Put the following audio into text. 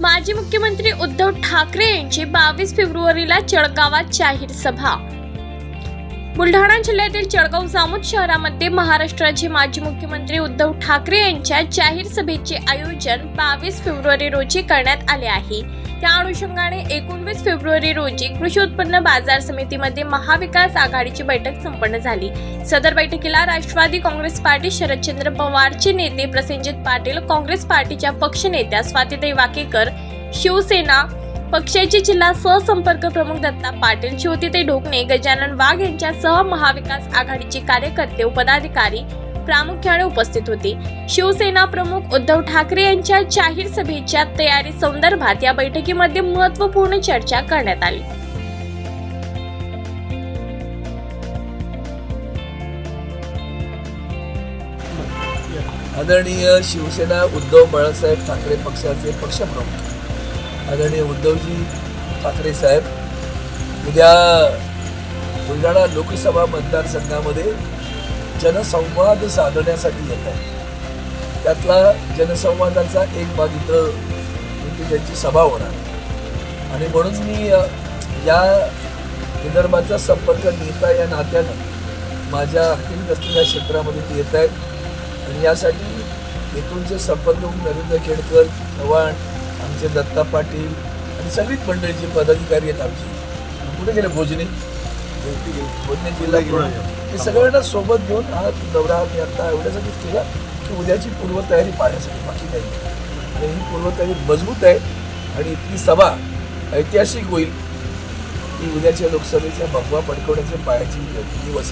माजी मुख्यमंत्री उद्धव ठाकरे यांची बावीस फेब्रुवारीला चळगावात जाहीर सभा. बुलढाणा जिल्ह्यातील चळगाव जामोद शहरामध्ये महाराष्ट्राचे माजी मुख्यमंत्री उद्धव ठाकरे यांच्या जाहीर सभेचे आयोजन बावीस फेब्रुवारी रोजी करण्यात आले आहे. त्या अनुषंगाने एकोणवीस फेब्रुवारी रोजी कृषी उत्पन्न बाजार समितीमध्ये महाविकास आघाडीची बैठक संपन्न झाली. सदर बैठकीला राष्ट्रवादी काँग्रेस पार्टी शरदचंद्र पवारचे नेते प्रसेनजित पाटील काँग्रेस पार्टीच्या पक्षनेत्या स्वातीताई वाकेकर शिवसेना पक्षाचे जिल्हा सहसंपर्क प्रमुख दत्ता पाटील ज्योतिताई ढोकणे गजानन वाघ यांच्यासह महाविकास आघाडीचे कार्यकर्ते पदाधिकारी प्रामुख्याने उपस्थित होती. शिवसेना प्रमुख उद्धव ठाकरे यांच्या जाहीर सभेच्या तयारी संदर्भात या बैठकीमध्ये महत्त्वपूर्ण चर्चा करण्यात आली. आदरणीय शिवसेना उद्धव बाळासाहेब ठाकरे पक्षाचे पक्षप्रमुख आदरणीय उद्धवजी ठाकरे साहेब उद्या बुलढाणा लोकसभा मतदारसंघामध्ये जनसंवाद साधण्यासाठी येत आहे. त्यातला जनसंवादाचा एक भाग इथं इथे त्यांची सभा होणार आहे. आणि म्हणून मी या विदर्भाचा संपर्क नेता या नात्यानं माझ्या अखत्यारीत असलेल्या क्षेत्रामध्ये ते येत आहेत. आणि यासाठी इथूनचे संपर्क नरेंद्र खेडकर चव्हाण आमचे दत्ता पाटील आणि सगळीच मंडळीची पदाधिकारी आहेत आमची कुठे गेले भोजने. जिल्हा प्रमुख. हे सगळ्यांना सोबत घेऊन हा दौरा मी आता एवढ्यासाठीच केला की उद्याची पूर्वतयारी पाहण्यासाठी बाकी काही आणि ही पूर्वतयारी मजबूत आहे आणि इथली सभा ऐतिहासिक होईल. की उद्याच्या लोकसभेच्या भगवा पडकवण्याच्या पायाची दिवस